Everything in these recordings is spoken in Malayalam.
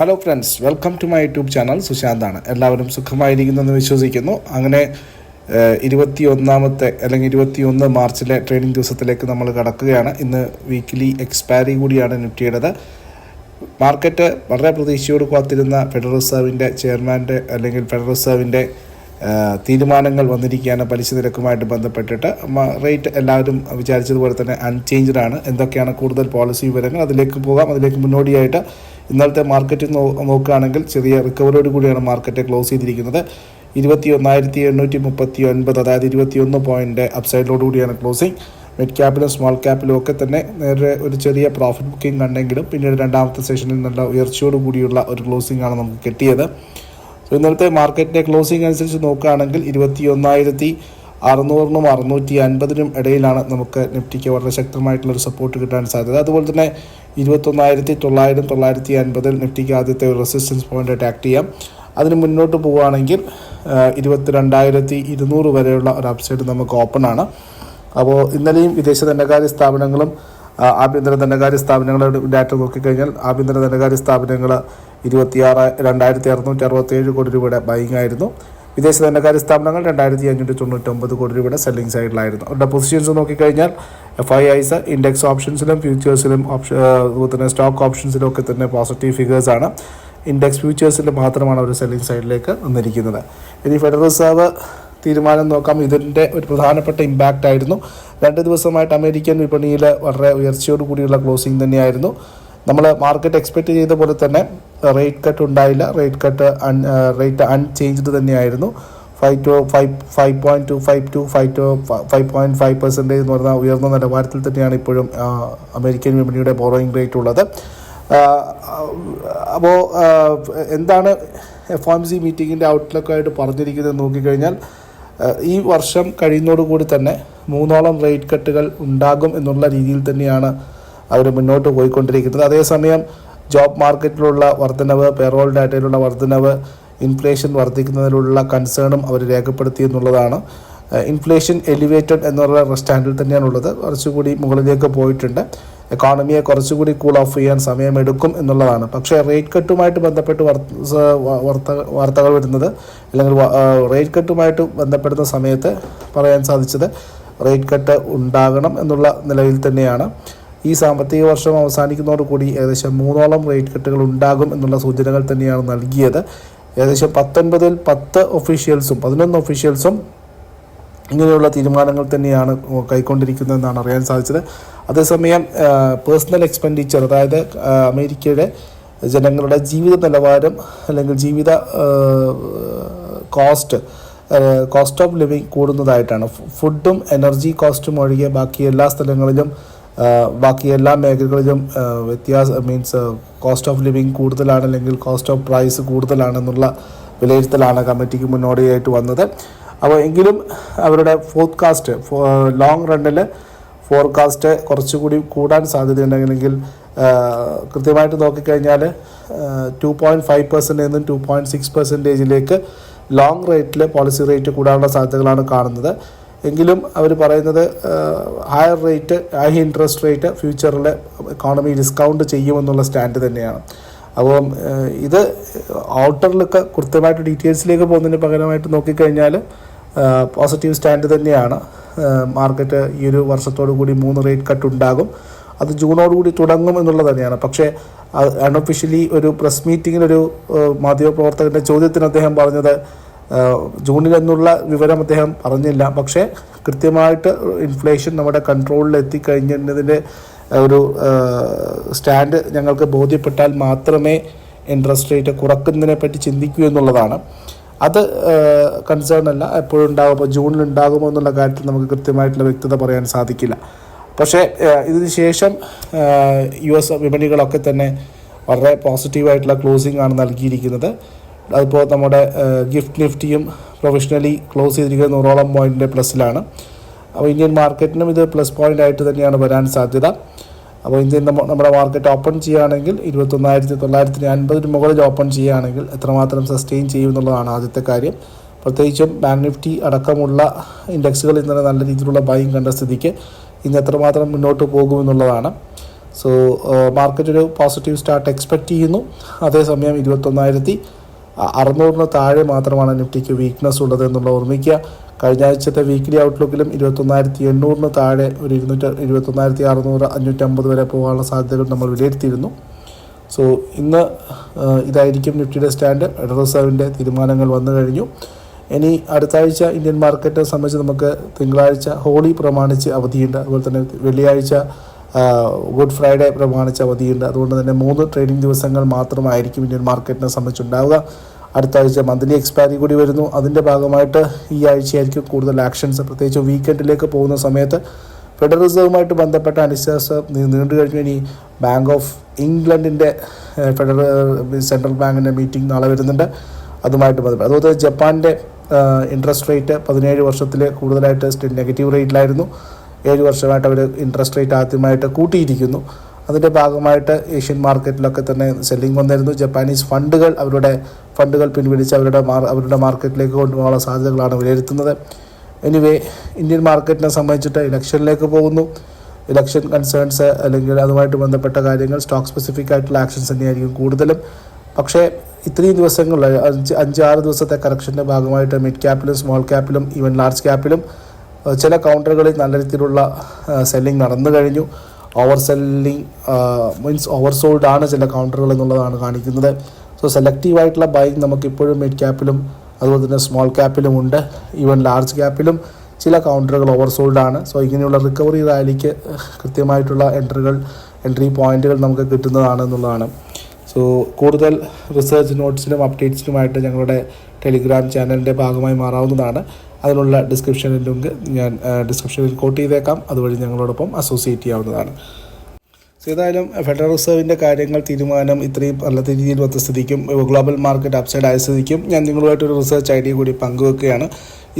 Hello friends welcome to my YouTube channel സുശാന്താണ് എല്ലാവരും സുഖമായിരിക്കുന്നെന്ന് വിശ്വസിക്കുന്നു. അങ്ങനെ ഇരുപത്തി ഒന്നാമത്തെ അല്ലെങ്കിൽ ഇരുപത്തി ഒന്ന് മാർച്ചിലെ ട്രെയിനിങ് ദിവസത്തിലേക്ക് നമ്മൾ കടക്കുകയാണ്. ഇന്ന് വീക്കിലി എക്സ്പയറി കൂടിയാണ് നിഫ്റ്റിയുടേത് മാർക്കറ്റ് വളരെ പ്രതീക്ഷയോട് കാത്തിരുന്ന ഫെഡറൽ റിസർവിന്റെ ചെയർമാന്റെ അല്ലെങ്കിൽ ഫെഡറൽ റിസർവിന്റെ തീരുമാനങ്ങൾ വന്നിരിക്കുകയാണ് പലിശ നിരക്കുമായിട്ട് ബന്ധപ്പെട്ടിട്ട്. റേറ്റ് എല്ലാവരും വിചാരിച്ചതുപോലെ തന്നെ അൺചേഞ്ച്ഡ് ആണ്. എന്തൊക്കെയാണ് കൂടുതൽ പോളിസി വിവരങ്ങൾ? അതിലേക്ക് പോകാം. അതിലേക്ക് മുന്നോടിയായിട്ട് ഇന്നലത്തെ മാർക്കറ്റ് നോക്കുകയാണെങ്കിൽ ചെറിയ റിക്കവറിയോട് കൂടിയാണ് മാർക്കറ്റ് ക്ലോസ് ചെയ്തിരിക്കുന്നത്. ഇരുപത്തി ഒന്നായിരത്തി എണ്ണൂറ്റി മുപ്പത്തി ഒൻപത് അതായത് ഇരുപത്തിയൊന്ന് പോയിന്റ് അപ്സൈഡിലോട് കൂടിയാണ് ക്ലോസിംഗ് മിഡ് ക്യാപ്പിലും സ്മോൾ ക്യാപ്പിലും ഒക്കെ തന്നെ നേരെ ഒരു ചെറിയ പ്രോഫിറ്റ് ബുക്കിംഗ് കണ്ടെങ്കിലും പിന്നീട് രണ്ടാമത്തെ സെഷനിൽ നല്ല ഉയർച്ചയോട് കൂടിയുള്ള ഒരു ക്ലോസിംഗ് ആണ് നമുക്ക് കിട്ടിയത്. ഇന്നലത്തെ മാർക്കറ്റിന്റെ ക്ലോസിംഗ് അനുസരിച്ച് നോക്കുകയാണെങ്കിൽ ഇരുപത്തി ഒന്നായിരത്തി അറുന്നൂറിനും അറുന്നൂറ്റി അൻപതിനും ഇടയിലാണ് നമുക്ക് നിഫ്റ്റിക്ക് വളരെ ശക്തമായിട്ടുള്ള ഒരു സപ്പോർട്ട് കിട്ടാൻ സാധ്യത. അതുപോലെ തന്നെ ഇരുപത്തൊന്നായിരത്തി തൊള്ളായിരം തൊള്ളായിരത്തി അൻപതിൽ നിഫ്റ്റിക്ക് ആദ്യത്തെ ഒരു റെസിസ്റ്റൻസ് പോയിന്റ് ആക്ട് ചെയ്യാം. അതിന് മുന്നോട്ട് പോവുകയാണെങ്കിൽ ഇരുപത്തിരണ്ടായിരത്തി ഇരുന്നൂറ് വരെയുള്ള ഒരു അപ്സൈഡ് നമുക്ക് ഓപ്പൺ ആണ്. അപ്പോൾ ഇന്നലെയും വിദേശ ധനകാര്യ സ്ഥാപനങ്ങളും ആഭ്യന്തര ധനകാര്യ സ്ഥാപനങ്ങളുടെ ഡാറ്റ നോക്കിക്കഴിഞ്ഞാൽ ആഭ്യന്തര ധനകാര്യ സ്ഥാപനങ്ങൾ ഇരുപത്തിയാറ് രണ്ടായിരത്തി അറുന്നൂറ്റി അറുപത്തി ഏഴ് കോടി രൂപയുടെ ബൈങ് ആയിരുന്നു. വിദേശ ധനകാര്യ സ്ഥാപനങ്ങൾ രണ്ടായിരത്തി അഞ്ഞൂറ്റി തൊണ്ണൂറ്റൊമ്പത് കോടി രൂപയുടെ സെല്ലിംഗ് സൈഡിലായിരുന്നു അവരുടെ പൊസിഷൻസ് നോക്കിക്കഴിഞ്ഞാൽ എഫ് ഐ ഐസ് ഇൻഡെക്സ് ഓപ്ഷൻസിലും ഫ്യൂച്ചേഴ്സിലും ഓപ്ഷൻ അതുപോലെ തന്നെ സ്റ്റോക്ക് ഓപ്ഷൻസിലും ഒക്കെ തന്നെ പോസിറ്റീവ് ഫിഗേഴ്സാണ് ഇൻഡെക്സ് ഫ്യൂച്ചേഴ്സിൽ മാത്രമാണ് അവർ സെല്ലിംഗ് സൈഡിലേക്ക് വന്നിരിക്കുന്നത്. ഇനി ഫെഡറൽ റിസർവ് തീരുമാനം നോക്കാം. ഇതിന്റെ ഒരു പ്രധാനപ്പെട്ട ഇമ്പാക്റ്റ് ആയിരുന്നു. രണ്ട് ദിവസമായിട്ട് അമേരിക്കൻ വിപണിയിൽ വളരെ ഉയർച്ചയോട് കൂടിയുള്ള ക്ലോസിംഗ് തന്നെയായിരുന്നു. നമ്മൾ മാർക്കറ്റ് എക്സ്പെക്റ്റ് ചെയ്ത പോലെ തന്നെ റേറ്റ് കട്ട് ഉണ്ടായില്ല. Rate cut un rate unchanged തന്നെയായിരുന്നു. Five two five five point two five two five two five point five percentage എന്ന് പറഞ്ഞാൽ ഉയർന്ന നിലവാരത്തിൽ തന്നെയാണ് ഇപ്പോഴും അമേരിക്കൻ വിപണിയുടെ ബോറോയിങ് റേറ്റ് ഉള്ളത്. അപ്പോൾ എന്താണ് എഫ് എം സി മീറ്റിങ്ങിന്റെ ഔട്ട്ലുക്കായിട്ട് പറഞ്ഞിരിക്കുന്നത് നോക്കിക്കഴിഞ്ഞാൽ ഈ വർഷം കഴിയുന്നതോടുകൂടി തന്നെ മൂന്നോളം റേറ്റ് കട്ടുകൾ ഉണ്ടാകും എന്നുള്ള രീതിയിൽ തന്നെയാണ് അവർ മുന്നോട്ട് പോയിക്കൊണ്ടിരിക്കുന്നത്. അതേസമയം ജോബ് മാർക്കറ്റിലുള്ള വർധനവ് പേറോൾ ഡാറ്റയിലുള്ള വർധനവ് ഇൻഫ്ലേഷൻ വർദ്ധിക്കുന്നതിലുള്ള കൺസേണും അവർ രേഖപ്പെടുത്തി എന്നുള്ളതാണ്. ഇൻഫ്ലേഷൻ എലിവേറ്റഡ് എന്നുള്ള തന്നെയാണ് തന്നെയാണുള്ളത്. കുറച്ചുകൂടി മുകളിലേക്ക് പോയിട്ടുണ്ട്. എക്കോണമിയെ കുറച്ചുകൂടി കൂൾ ഓഫ് ചെയ്യാൻ സമയമെടുക്കും എന്നുള്ളതാണ്. പക്ഷേ റേറ്റ് കട്ടുമായിട്ട് ബന്ധപ്പെട്ട് വർ- വാർത്ത- വാർത്തകൾ വരുന്നത് അല്ലെങ്കിൽ റേറ്റ് കട്ടുമായിട്ട് ബന്ധപ്പെടുന്ന സമയത്ത് പറയാൻ സാധിച്ചത് റേറ്റ് കട്ട് ഉണ്ടാകണം എന്നുള്ള നിലയിൽ തന്നെയാണ്. ഈ സാമ്പത്തിക വർഷം അവസാനിക്കുന്നതോടുകൂടി ഏകദേശം മൂന്നോളം റേറ്റ് കട്ടുകൾ ഉണ്ടാകും എന്നുള്ള സൂചനകൾ തന്നെയാണ് നൽകിയത്. ഏകദേശം പത്തൊൻപതിൽ പത്ത് ഒഫീഷ്യൽസും പതിനൊന്ന് ഒഫീഷ്യൽസും ഇങ്ങനെയുള്ള തീരുമാനങ്ങൾ തന്നെയാണ് കൈക്കൊണ്ടിരിക്കുന്നതെന്നാണ് അറിയാൻ സാധിച്ചത്. അതേസമയം പേഴ്സണൽ എക്സ്പെൻഡിച്ചർ അതായത് അമേരിക്കയുടെ ജനങ്ങളുടെ ജീവിത നിലവാരം അല്ലെങ്കിൽ ജീവിത കോസ്റ്റ് കോസ്റ്റ് ഓഫ് ലിവിങ് കൂടുന്നതായിട്ടാണ്. ഫുഡും എനർജി കോസ്റ്റും ഒഴികെ ബാക്കി എല്ലാ സ്ഥലങ്ങളിലും ബാക്കി എല്ലാ മേഖലകളിലും വ്യത്യാസ മീൻസ് കോസ്റ്റ് ഓഫ് ലിവിങ് കൂടുതലാണ് അല്ലെങ്കിൽ കോസ്റ്റ് ഓഫ് പ്രൈസ് കൂടുതലാണെന്നുള്ള വിലയിരുത്തലാണ് കമ്മിറ്റിക്ക് മുന്നോടിയായിട്ട് വന്നത്. അപ്പോൾ എങ്കിലും അവരുടെ ഫോർകാസ്റ്റ് ലോങ് റണ്ണിൽ ഫോർകാസ്റ്റ് കുറച്ചുകൂടി കൂടാൻ സാധ്യതയുണ്ടെങ്കിൽ കൃത്യമായിട്ട് നോക്കിക്കഴിഞ്ഞാൽ ടു പോയിന്റ് ഫൈവ് പെർസെന്റ് നിന്നും ടു പോയിന്റ് സിക്സ് പെർസെന്റേജിലേക്ക് ലോങ് റേറ്റിൽ പോളിസി റേറ്റ് കൂടാനുള്ള സാധ്യതകളാണ് കാണുന്നത്. എങ്കിലും അവർ പറയുന്നത് higher rate high interest rate ഫ്യൂച്ചറിൽ എക്കോണമി ഡിസ്കൗണ്ട് ചെയ്യുമെന്നുള്ള സ്റ്റാൻഡ് തന്നെയാണ്. അപ്പം ഇത് ഔട്ടറിലൊക്കെ കൃത്യമായിട്ട് ഡീറ്റെയിൽസിലേക്ക് പോകുന്നതിന് പകരമായിട്ട് നോക്കിക്കഴിഞ്ഞാൽ പോസിറ്റീവ് സ്റ്റാൻഡ് തന്നെയാണ്. മാർക്കറ്റ് ഈ ഒരു വർഷത്തോടു കൂടി മൂന്ന് റേറ്റ് കട്ട് ഉണ്ടാകും. അത് ജൂണോടുകൂടി തുടങ്ങും എന്നുള്ളത് തന്നെയാണ്. പക്ഷേ അൺഒഫീഷ്യലി ഒരു പ്രസ് ഏഹ്, മാധ്യമപ്രവർത്തകന്റെ ചോദ്യത്തിന് അദ്ദേഹം പറഞ്ഞത് ജൂണിൽ എന്നുള്ള വിവരം അദ്ദേഹം പറഞ്ഞില്ല. പക്ഷേ കൃത്യമായിട്ട് ഇൻഫ്ലേഷൻ നമ്മുടെ കൺട്രോളിൽ എത്തിക്കഴിഞ്ഞതിന്റെ ഒരു സ്റ്റാൻഡ് ഞങ്ങൾക്ക് ബോധ്യപ്പെട്ടാൽ മാത്രമേ ഇൻട്രസ്റ്റ് റേറ്റ് കുറക്കുന്നതിനെ പറ്റി ചിന്തിക്കൂ എന്നുള്ളതാണ്. അത് കൺസേൺ അല്ല. എപ്പോഴും ഉണ്ടാകും അപ്പോൾ ജൂണിൽ ഉണ്ടാകുമോ എന്നുള്ള കാര്യത്തിൽ നമുക്ക് കൃത്യമായിട്ടുള്ള വ്യക്തത പറയാൻ സാധിക്കില്ല. പക്ഷേ ഇതിന് ശേഷം യു എസ് വിപണികളൊക്കെ തന്നെ വളരെ പോസിറ്റീവായിട്ടുള്ള ക്ലോസിംഗ് ആണ് നൽകിയിരിക്കുന്നത്. അതിപ്പോൾ നമ്മുടെ ഗിഫ്റ്റ് നിഫ്റ്റിയും പ്രൊഫഷണലി ക്ലോസ് ചെയ്തിരിക്കുന്നത് നൂറോളം പോയിന്റിന്റെ പ്ലസ്സിലാണ് അപ്പോൾ ഇന്ത്യൻ മാർക്കറ്റിനും ഇത് പ്ലസ് പോയിന്റ് ആയിട്ട് തന്നെയാണ് വരാൻ സാധ്യത. അപ്പോൾ ഇന്ത്യൻ നമ്മുടെ മാർക്കറ്റ് ഓപ്പൺ ചെയ്യുകയാണെങ്കിൽ ഇരുപത്തൊന്നായിരത്തി തൊള്ളായിരത്തി അൻപതിന് മുകളിൽ ഓപ്പൺ ചെയ്യുകയാണെങ്കിൽ എത്രമാത്രം സസ്റ്റെയിൻ ചെയ്യും എന്നുള്ളതാണ് ആദ്യത്തെ കാര്യം. പ്രത്യേകിച്ചും ബാങ്ക് നിഫ്റ്റി അടക്കമുള്ള ഇൻഡെക്സുകൾ ഇന്നലെ നല്ല രീതിയിലുള്ള ബൈങ് കണ്ട സ്ഥിതിക്ക് ഇന്ന് എത്രമാത്രം മുന്നോട്ട് പോകുമെന്നുള്ളതാണ്. സോ മാർക്കറ്റ് ഒരു പോസിറ്റീവ് സ്റ്റാർട്ട് എക്സ്പെക്റ്റ് ചെയ്യുന്നു. അതേസമയം ഇരുപത്തൊന്നായിരത്തി അറുന്നൂറിന് താഴെ മാത്രമാണ് നിഫ്റ്റിക്ക് വീക്ക്നെസ് ഉള്ളത് എന്നുള്ള ഓർമ്മിക്കുക. കഴിഞ്ഞ ആഴ്ചത്തെ വീക്ക്ലി ഔട്ട്ലുക്കിലും ഇരുപത്തൊന്നായിരത്തി എണ്ണൂറിന് താഴെ ഒരു ഇരുന്നൂറ്റി ഇരുപത്തൊന്നായിരത്തി അറുന്നൂറ് അഞ്ഞൂറ്റമ്പത് വരെ പോകാനുള്ള സാധ്യതകൾ നമ്മൾ വിലയിരുത്തിയിരുന്നു. സോ ഇന്ന് ഇതായിരിക്കും നിഫ്റ്റിയുടെ സ്റ്റാൻഡ്. ഫെഡറൽ റിസർവിന്റെ തീരുമാനങ്ങൾ വന്നു കഴിഞ്ഞു. ഇനി അടുത്ത ആഴ്ച ഇന്ത്യൻ മാർക്കറ്റ് സംബന്ധിച്ച് നമുക്ക് തിങ്കളാഴ്ച ഹോളി പ്രമാണിച്ച് അവധിയുണ്ട്. അതുപോലെ തന്നെ വെള്ളിയാഴ്ച ഗുഡ് ഫ്രൈഡേ പ്രമാണിച്ച അവധിയുണ്ട്. അതുകൊണ്ട് തന്നെ മൂന്ന് ട്രേഡിംഗ് ദിവസങ്ങൾ മാത്രമായിരിക്കും ഇന്ത്യൻ മാർക്കറ്റിനെ സംബന്ധിച്ചുണ്ടാവുക. അടുത്ത ആഴ്ച മന്ത്ലി എക്സ്പയറി കൂടി വരുന്നു. അതിന്റെ ഭാഗമായിട്ട് ഈ ആഴ്ചയായിരിക്കും കൂടുതൽ ആക്ഷൻസ് പ്രത്യേകിച്ച് വീക്കെൻഡിലേക്ക് പോകുന്ന സമയത്ത് ഫെഡറൽ റിസർവുമായിട്ട് ബന്ധപ്പെട്ട അനിശ്ചിതാവസ്ഥ നീ- നീണ്ടു കഴിഞ്ഞു. ഇനി ബാങ്ക് ഓഫ് ഇംഗ്ലണ്ടിന്റെ ഫെഡറൽ സെൻട്രൽ ബാങ്കിന്റെ മീറ്റിംഗ് നാളെ വരുന്നുണ്ട്. അതുമായിട്ട് ബന്ധപ്പെട്ട് അതുപോലെ ജപ്പാന്റെ ഇൻട്രസ്റ്റ് റേറ്റ് പതിനേഴ് വർഷത്തിൽ കൂടുതലായിട്ട് നെഗറ്റീവ് റേറ്റിലായിരുന്നു ഏഴ് വർഷമായിട്ട് അവർ ഇൻട്രസ്റ്റ് റേറ്റ് ആദ്യമായിട്ട് കൂട്ടിയിരിക്കുന്നു. അതിന്റെ ഭാഗമായിട്ട് ഏഷ്യൻ മാർക്കറ്റിലൊക്കെ തന്നെ സെല്ലിംഗ് വന്നിരുന്നു. ജപ്പാനീസ് ഫണ്ടുകൾ അവരുടെ ഫണ്ടുകൾ പിൻവലിച്ച് അവരുടെ അവരുടെ മാർക്കറ്റിലേക്ക് കൊണ്ടുപോകാനുള്ള സാധ്യതകളാണ് വിലയിരുത്തുന്നത്. എനിവേ ഇന്ത്യൻ മാർക്കറ്റിനെ സംബന്ധിച്ചിട്ട് ഇലക്ഷനിലേക്ക് പോകുന്നു. ഇലക്ഷൻ കൺസേൺസ് അല്ലെങ്കിൽ അതുമായിട്ട് ബന്ധപ്പെട്ട കാര്യങ്ങൾ സ്റ്റോക്ക് സ്പെസിഫിക് ആയിട്ടുള്ള ആക്ഷൻസ് തന്നെയായിരിക്കും കൂടുതലും. പക്ഷേ ഇത്രയും ദിവസങ്ങളിൽ അഞ്ച് ആറ് ദിവസത്തെ കറക്ഷന്റെ ഭാഗമായിട്ട് മിഡ് ക്യാപ്പിലും സ്മോൾ ക്യാപ്പിലും ഈവൻ ലാർജ് ക്യാപ്പിലും ചില കൗണ്ടറുകളിൽ നല്ല രീതിയിലുള്ള സെല്ലിംഗ് നടന്നു കഴിഞ്ഞു. Over selling means over sold ആണ് ചില കൗണ്ടറുകൾ എന്നുള്ളതാണ് കാണിക്കുന്നത്. സോ സെലക്റ്റീവ് ആയിട്ടുള്ള ബൈങ് നമുക്കിപ്പോഴും മിഡ് ക്യാപ്പിലും അതുപോലെ തന്നെ സ്മോൾ ക്യാപ്പിലും ഉണ്ട്. ഈവൻ ലാർജ് ക്യാപ്പിലും ചില കൗണ്ടറുകൾ ഓവർ സോൾഡ് ആണ്. സോ ഇങ്ങനെയുള്ള റിക്കവറി റാലിക്ക് കൃത്യമായിട്ടുള്ള എൻട്രികൾ എൻട്രി പോയിന്റുകൾ നമുക്ക് കിട്ടുന്നതാണ് എന്നുള്ളതാണ്. സോ കൂടുതൽ റിസർച്ച് നോട്ട്സിനും അപ്ഡേറ്റ്സിനുമായിട്ട് ഞങ്ങളുടെ ടെലിഗ്രാം ചാനലിന്റെ ഭാഗമായി മാറാവുന്നതാണ്. അതിനുള്ള ഡിസ്ക്രിപ്ഷനിൽ ലിങ്ക് ഞാൻ ഡിസ്ക്രിപ്ഷനിൽ കോട്ട് ചെയ്തേക്കാം. അതുവഴി ഞങ്ങളോടൊപ്പം അസോസിയേറ്റ് ചെയ്യാവുന്നതാണ്. ഏതായാലും ഫെഡറൽ റിസർവിന്റെ കാര്യങ്ങൾ തീരുമാനം ഇത്രയും നല്ല രീതിയിൽ വന്ന സ്ഥിതിക്കും. ഗ്ലോബൽ മാർക്കറ്റ് അപ്സൈഡ് ആയ സ്ഥിതിക്കും. ഞാൻ നിങ്ങളുമായിട്ടൊരു റിസർച്ച് ഐഡിയ കൂടി പങ്കുവെക്കുകയാണ്.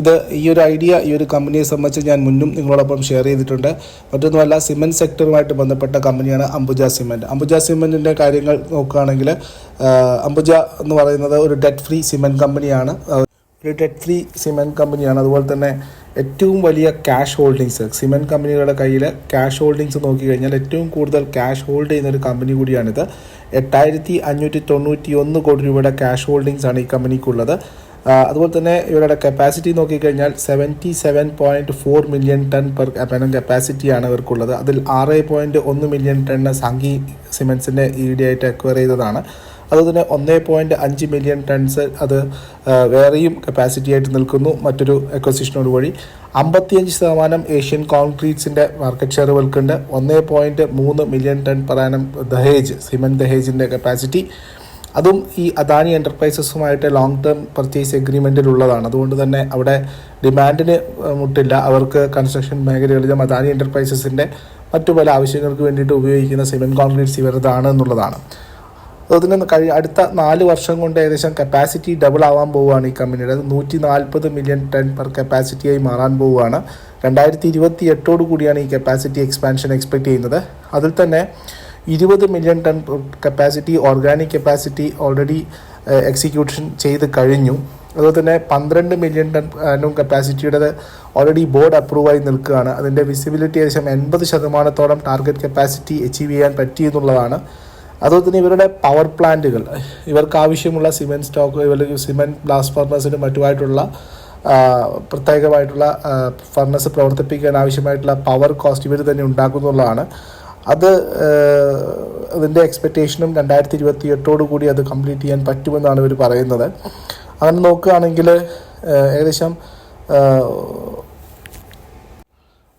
ഇത് ഈ ഒരു ഐഡിയ ഈ ഒരു കമ്പനിയെ സംബന്ധിച്ച് ഞാൻ മുന്നും നിങ്ങളോടൊപ്പം ഷെയർ ചെയ്തിട്ടുണ്ട്. മറ്റൊന്നുമല്ല സിമെന്റ് സെക്ടറുമായിട്ട് ബന്ധപ്പെട്ട കമ്പനിയാണ് അംബുജ സിമെന്റ് അംബുജ സിമെന്റിന്റെ കാര്യങ്ങൾ നോക്കുകയാണെങ്കിൽ അംബുജ എന്ന് പറയുന്നത് ഒരു ഡെറ്റ് ഫ്രീ സിമെന്റ് കമ്പനിയാണ് ഒരു ഫ്രീ സിമെന്റ് കമ്പനിയാണ് അതുപോലെ തന്നെ ഏറ്റവും വലിയ ക്യാഷ് ഹോൾഡിങ്സ് സിമെന്റ് കമ്പനികളുടെ കയ്യിൽ ക്യാഷ് ഹോൾഡിങ്സ് നോക്കിക്കഴിഞ്ഞാൽ ഏറ്റവും കൂടുതൽ ക്യാഷ് ഹോൾഡ് ചെയ്യുന്ന ഒരു കമ്പനി കൂടിയാണിത്. എട്ടായിരത്തി അഞ്ഞൂറ്റി തൊണ്ണൂറ്റി ഒന്ന് കോടി രൂപയുടെ ക്യാഷ് ഹോൾഡിങ്സ് ആണ് ഈ കമ്പനിക്കുള്ളത് അതുപോലെ തന്നെ ഇവരുടെ കപ്പാസിറ്റി നോക്കിക്കഴിഞ്ഞാൽ seventy seven point four million ton per annum കപ്പാസിറ്റിയാണ് ഇവർക്കുള്ളത്. അതിൽ ആറ് പോയിന്റ് ഒന്ന് മില്യൺ ടണ്ണ് സംഘി സിമെൻസിന്റെ ഇ ഡി ആയിട്ട് അക്വയർ ചെയ്തതാണ്. അതുപോലെ തന്നെ ഒന്നേ പോയിന്റ് അഞ്ച് മില്യൺ ടൺസ് അത് വേറെയും കപ്പാസിറ്റി ആയിട്ട് നിൽക്കുന്നു മറ്റൊരു എക്കോസിഷനോട് വഴി. അമ്പത്തിയഞ്ച് ശതമാനം ഏഷ്യൻ കോൺക്രീറ്റ്സിന്റെ മാർക്കറ്റ് ഷെയർ വിൽക്കുന്നുണ്ട് ഒന്നേ പോയിന്റ് മൂന്ന് മില്യൺ ടൺ പറയാനും ദഹേജ് സിമെന്റ് ദഹേജിന്റെ കപ്പാസിറ്റി അതും ഈ അദാനി എന്റർപ്രൈസസുമായിട്ട് ലോങ് ടേം പർച്ചേസ് എഗ്രിമെന്റിലുള്ളതാണ് അതുകൊണ്ട് തന്നെ അവിടെ ഡിമാൻഡിന് മുട്ടില്ല. അവർക്ക് കൺസ്ട്രക്ഷൻ മേഖലകളിലും അദാനി എന്റർപ്രൈസസിന്റെ മറ്റു പല ആവശ്യങ്ങൾക്ക് വേണ്ടിയിട്ട് ഉപയോഗിക്കുന്ന സിമെന്റ് കോൺക്രീറ്റ്സ് ഇവരതാണ് എന്നുള്ളതാണ്. അതിന് കഴി അടുത്ത നാല് വർഷം കൊണ്ട് ഏകദേശം കപ്പാസിറ്റി ഡബിൾ ആവാൻ പോവുകയാണ് ഈ കമ്പനിയുടെ നൂറ്റി നാൽപ്പത് മില്യൺ ടൺ പെർ കപ്പാസിറ്റിയായി മാറാൻ പോവുകയാണ്. രണ്ടായിരത്തി ഇരുപത്തി എട്ടോടു കൂടിയാണ് ഈ കപ്പാസിറ്റി എക്സ്പാൻഷൻ എക്സ്പെക്ട് ചെയ്യുന്നത്. അതിൽ തന്നെ ഇരുപത് million ton capacity organic capacity already execution ചെയ്ത് കഴിഞ്ഞു. അതുപോലെ തന്നെ പന്ത്രണ്ട് മില്യൺ ടൺ കപ്പാസിറ്റിയുടെ ഓൾറെഡി ബോർഡ് അപ്രൂവായി നിൽക്കുകയാണ്. അതിന്റെ വിസിബിലിറ്റി ഏകദേശം എൺപത് ശതമാനത്തോളം ടാർഗറ്റ് കപ്പാസിറ്റി അച്ചീവ് ചെയ്യാൻ പറ്റി എന്നുള്ളതാണ്. അതുപോലെ തന്നെ ഇവരുടെ പവർ പ്ലാന്റുകൾ ഇവർക്ക് ആവശ്യമുള്ള സിമെന്റ് സ്റ്റോക്ക് ഇവർക്ക് സിമെന്റ് ബ്ലാസ്റ്റ് ഫർണസിനും മറ്റുമായിട്ടുള്ള പ്രത്യേകമായിട്ടുള്ള ഫർണസ് പ്രവർത്തിപ്പിക്കാൻ ആവശ്യമായിട്ടുള്ള പവർ കോസ്റ്റ് ഇവർ തന്നെ ഉണ്ടാക്കുന്നുള്ളതാണ് അത് അതിന്റെ എക്സ്പെക്റ്റേഷനും രണ്ടായിരത്തി ഇരുപത്തി എട്ടോടു കൂടി അത് കംപ്ലീറ്റ് ചെയ്യാൻ പറ്റുമെന്നാണ് ഇവർ പറയുന്നത്. അങ്ങനെ നോക്കുകയാണെങ്കിൽ ഏകദേശം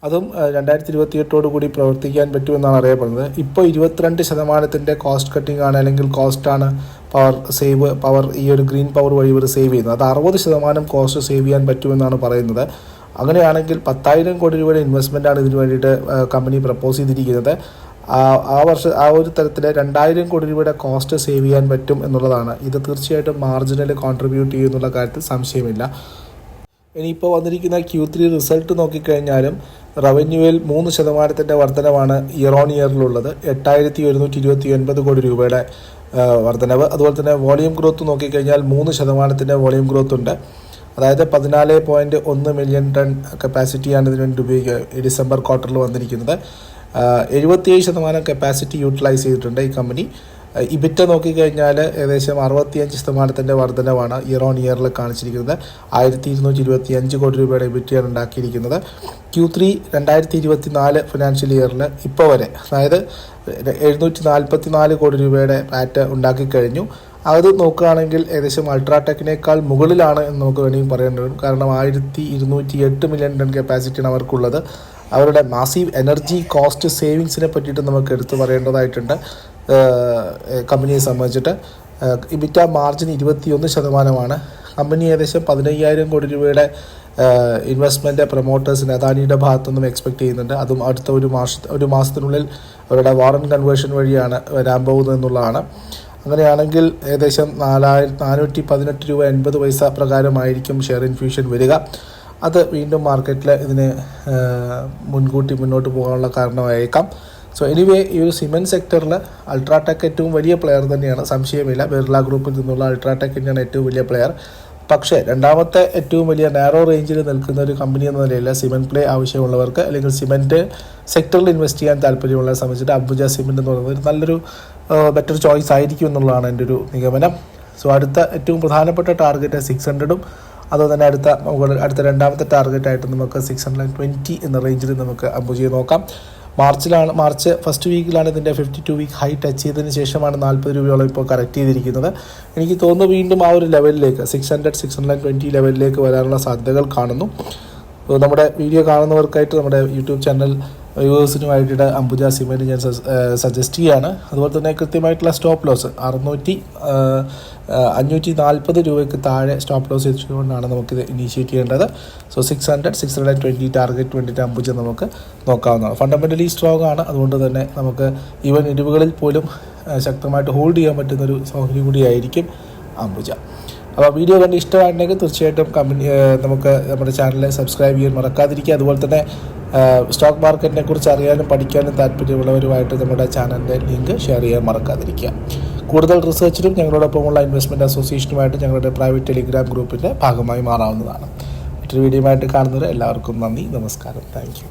അതും രണ്ടായിരത്തി ഇരുപത്തി എട്ടോട് കൂടി പ്രവർത്തിക്കാൻ പറ്റുമെന്നാണ് അറിയപ്പെടുന്നത്. ഇപ്പോൾ ഇരുപത്തിരണ്ട് ശതമാനത്തിന്റെ കോസ്റ്റ് കട്ടിംഗ് ആണ് അല്ലെങ്കിൽ കോസ്റ്റാണ് പവർ സേവ് പവർ ഈ ഒരു ഗ്രീൻ പവർ വഴി ഇവർ സേവ് ചെയ്യുന്നത്. അത് അറുപത് ശതമാനം കോസ്റ്റ് സേവ് ചെയ്യാൻ പറ്റുമെന്നാണ് പറയുന്നത്. അങ്ങനെയാണെങ്കിൽ പത്തായിരം കോടി രൂപയുടെ ഇൻവെസ്റ്റ്മെന്റാണ് ഇതിനു വേണ്ടിയിട്ട് കമ്പനി പ്രപ്പോസ് ചെയ്തിരിക്കുന്നത്. ആ വർഷ ആ ഒരു തരത്തിൽ രണ്ടായിരം കോടി രൂപയുടെ കോസ്റ്റ് സേവ് ചെയ്യാൻ പറ്റും എന്നുള്ളതാണ്. ഇത് തീർച്ചയായിട്ടും മാർജിനൽ കോൺട്രിബ്യൂട്ട് ചെയ്യുന്നുള്ള കാര്യത്തിൽ സംശയമില്ല. ഇനിയിപ്പോൾ വന്നിരിക്കുന്ന ക്യൂ ത്രീ റിസൾട്ട് നോക്കിക്കഴിഞ്ഞാലും റവന്യൂവിൽ മൂന്ന് ശതമാനത്തിന്റെ വർധനവാണ് ഇയർ ഓൺ ഇയറിലുള്ളത്. എട്ടായിരത്തി ഒരുന്നൂറ്റി ഇരുപത്തി ഒൻപത് കോടി രൂപയുടെ വർധനവ്. അതുപോലെ തന്നെ വോളിയം ഗ്രോത്ത് നോക്കിക്കഴിഞ്ഞാൽ മൂന്ന് ശതമാനത്തിന്റെ വോളിയം ഗ്രോത്ത് ഉണ്ട്. അതായത് പതിനാല് പോയിന്റ് ഒന്ന് മില്യൺ ടൺ കപ്പാസിറ്റിയാണ് ഇതിനു വേണ്ടി ഉപയോഗിക്കുക ഡിസംബർ ക്വാർട്ടറിൽ വന്നിരിക്കുന്നത്. എഴുപത്തിയേഴ് ശതമാനം കപ്പാസിറ്റി യൂട്ടിലൈസ് ചെയ്തിട്ടുണ്ട് ഈ കമ്പനി. ഇബിറ്റ നോക്കിക്കഴിഞ്ഞാൽ ഏകദേശം അറുപത്തിയഞ്ച് ശതമാനത്തിന്റെ വർധനവാണ് ഇയർ ഓൺ ഇയറിൽ കാണിച്ചിരിക്കുന്നത്. ആയിരത്തി ഇരുന്നൂറ്റി ഇരുപത്തി അഞ്ച് കോടി രൂപയുടെ ഇബിറ്റയാണ് ഉണ്ടാക്കിയിരിക്കുന്നത്. ക്യൂ ത്രീ രണ്ടായിരത്തി ഇരുപത്തി നാല് ഫിനാൻഷ്യൽ ഇയറിൽ ഇപ്പോൾ വരെ അതായത് എഴുന്നൂറ്റി നാൽപ്പത്തി നാല് കോടി രൂപയുടെ പാറ്റ് ഉണ്ടാക്കി കഴിഞ്ഞു. അത് നോക്കുകയാണെങ്കിൽ ഏകദേശം അൾട്രാടെക്കിനേക്കാൾ മുകളിലാണ് എന്ന് നമുക്ക് വേണമെങ്കിൽ പറയേണ്ടി വരും കാരണം ആയിരത്തി ഇരുന്നൂറ്റി എട്ട് മില്യൺ ടൺ കപ്പാസിറ്റിയാണ് അവർക്കുള്ളത്. അവരുടെ മാസീവ് എനർജി കോസ്റ്റ് സേവിങ്സിനെ പറ്റിയിട്ട് നമുക്ക് എടുത്തു പറയേണ്ടതായിട്ടുണ്ട്. കമ്പനിയെ സംബന്ധിച്ചിട്ട് ഇബിറ്റ മാർജിൻ ഇരുപത്തിയൊന്ന് ശതമാനമാണ്. കമ്പനി ഏകദേശം പതിനയ്യായിരം കോടി രൂപയുടെ ഇൻവെസ്റ്റ്മെന്റ് പ്രൊമോട്ടേഴ്സിന് അദാനിയുടെ ഭാഗത്തുനിന്നും എക്സ്പെക്ട് ചെയ്യുന്നുണ്ട്. അതും അടുത്ത ഒരു മാസ ഒരു മാസത്തിനുള്ളിൽ അവരുടെ വാറൻ കൺവേർഷൻ വഴിയാണ് വരാൻ പോകുന്നത് എന്നുള്ളതാണ്. അങ്ങനെയാണെങ്കിൽ ഏകദേശം നാലായിരത്തി നാനൂറ്റി പതിനെട്ട് രൂപ എൺപത് പൈസ പ്രകാരമായിരിക്കും ഷെയർ ഇൻഫ്യൂഷൻ വരിക. അത് വീണ്ടും മാർക്കറ്റിൽ ഇതിന് മുൻകൂട്ടി മുന്നോട്ട് പോകാനുള്ള കാരണമായേക്കാം. സോ എനിവേ ഈ ഒരു സിമെന്റ് സെക്ടറിൽ അൾട്രാടെക് ഏറ്റവും വലിയ പ്ലെയർ തന്നെയാണ്. സംശയമില്ല. ബിർള ഗ്രൂപ്പിൽ നിന്നുള്ള അൾട്രാടെക് തന്നെയാണ് ഏറ്റവും വലിയ പ്ലെയർ പക്ഷേ രണ്ടാമത്തെ ഏറ്റവും വലിയ നാരോ റേഞ്ചിൽ നിൽക്കുന്ന ഒരു കമ്പനി എന്ന നിലയിൽ സിമെന്റ് പ്ലേ ആവശ്യമുള്ളവർക്ക് അല്ലെങ്കിൽ സിമെന്റ് സെക്ടറിൽ ഇൻവെസ്റ്റ് ചെയ്യാൻ താല്പര്യമുള്ള സംബന്ധിച്ചിട്ട് അംബുജ സിമെന്റ് എന്ന് പറയുന്നത് ഒരു നല്ലൊരു ബെറ്റർ ചോയ്സ് ആയിരിക്കും എന്നുള്ളതാണ് എന്റെ ഒരു നിഗമനം. സോ അടുത്ത ഏറ്റവും പ്രധാനപ്പെട്ട ടാർഗറ്റ് സിക്സ് ഹൺഡ്രഡും അതുപോലെ തന്നെ അടുത്ത അടുത്ത രണ്ടാമത്തെ ടാർഗറ്റായിട്ട് നമുക്ക് സിക്സ് ഹൺഡ്രഡ് ട്വന്റി എന്ന റേഞ്ചിൽ നമുക്ക് അംബുജയെ നോക്കാം. മാർച്ചിലാണ് മാർച്ച് ഫസ്റ്റ് വീക്കിലാണ് ഇതിന്റെ fifty two week high touch ചെയ്തതിന് ശേഷമാണ് നാൽപ്പത് രൂപയോളം ഇപ്പോൾ കറക്റ്റ് ചെയ്തിരിക്കുന്നത്. എനിക്ക് തോന്നുന്നു വീണ്ടും ആ ഒരു ലെവലിലേക്ക് six hundred six hundred twenty ലെവലിലേക്ക് വരാനുള്ള സാധ്യതകൾ കാണുന്നു. നമ്മുടെ വീഡിയോ കാണുന്നവർക്കായിട്ട് നമ്മുടെ യൂട്യൂബ് ചാനൽ വ്യൂവേഴ്സിനുമായിട്ട് അംബുജ സിമെന്റ് ഞാൻ സജസ്റ്റ് ചെയ്യുകയാണ് അതുപോലെ തന്നെ കൃത്യമായിട്ടുള്ള സ്റ്റോപ്പ് ലോസ് അറുന്നൂറ്റി അഞ്ഞൂറ്റി നാൽപ്പത് രൂപയ്ക്ക് താഴെ സ്റ്റോപ്പ് ലോസ് വെച്ചുകൊണ്ടാണ് നമുക്കിത് ഇനീഷ്യേറ്റ് ചെയ്യേണ്ടത്. So six hundred six hundred twenty target വേണ്ടിയിട്ട് അംബുജ നമുക്ക് നോക്കാവുന്നതാണ്. ഫണ്ടമെന്റലി സ്ട്രോങ് ആണ്. അതുകൊണ്ട് തന്നെ നമുക്ക് ഈവൻ ഇടിവുകളിൽ പോലും ശക്തമായിട്ട് ഹോൾഡ് ചെയ്യാൻ പറ്റുന്നൊരു സൗകര്യം കൂടിയായിരിക്കും അംബുജ. അപ്പോൾ വീഡിയോ കണ്ട് ഇഷ്ടമായിട്ടുണ്ടെങ്കിൽ തീർച്ചയായിട്ടും കമ്പനി നമുക്ക് നമ്മുടെ ചാനൽ സബ്സ്ക്രൈബ് ചെയ്യാൻ മറക്കാതിരിക്കുക. അതുപോലെ തന്നെ സ്റ്റോക്ക് മാർക്കറ്റിനെ കുറിച്ച് അറിയാനും പഠിക്കാനും താല്പര്യമുള്ളവരുമായിട്ട് നമ്മുടെ ചാനലിന്റെ ലിങ്ക് ഷെയർ ചെയ്യാൻ മറക്കാതിരിക്കുക. കൂടുതൽ റിസർച്ചിനും ഞങ്ങളോടൊപ്പമുള്ള ഇൻവെസ്റ്റ്മെന്റ് അസോസിയേഷനുമായിട്ട് ഞങ്ങളുടെ പ്രൈവറ്റ് ടെലിഗ്രാം ഗ്രൂപ്പിന്റെ ഭാഗമായി മാറാവുന്നതാണ്. മറ്റൊരു വീഡിയോയുമായിട്ട് കാണുന്നവർ എല്ലാവർക്കും നന്ദി നമസ്കാരം. താങ്ക്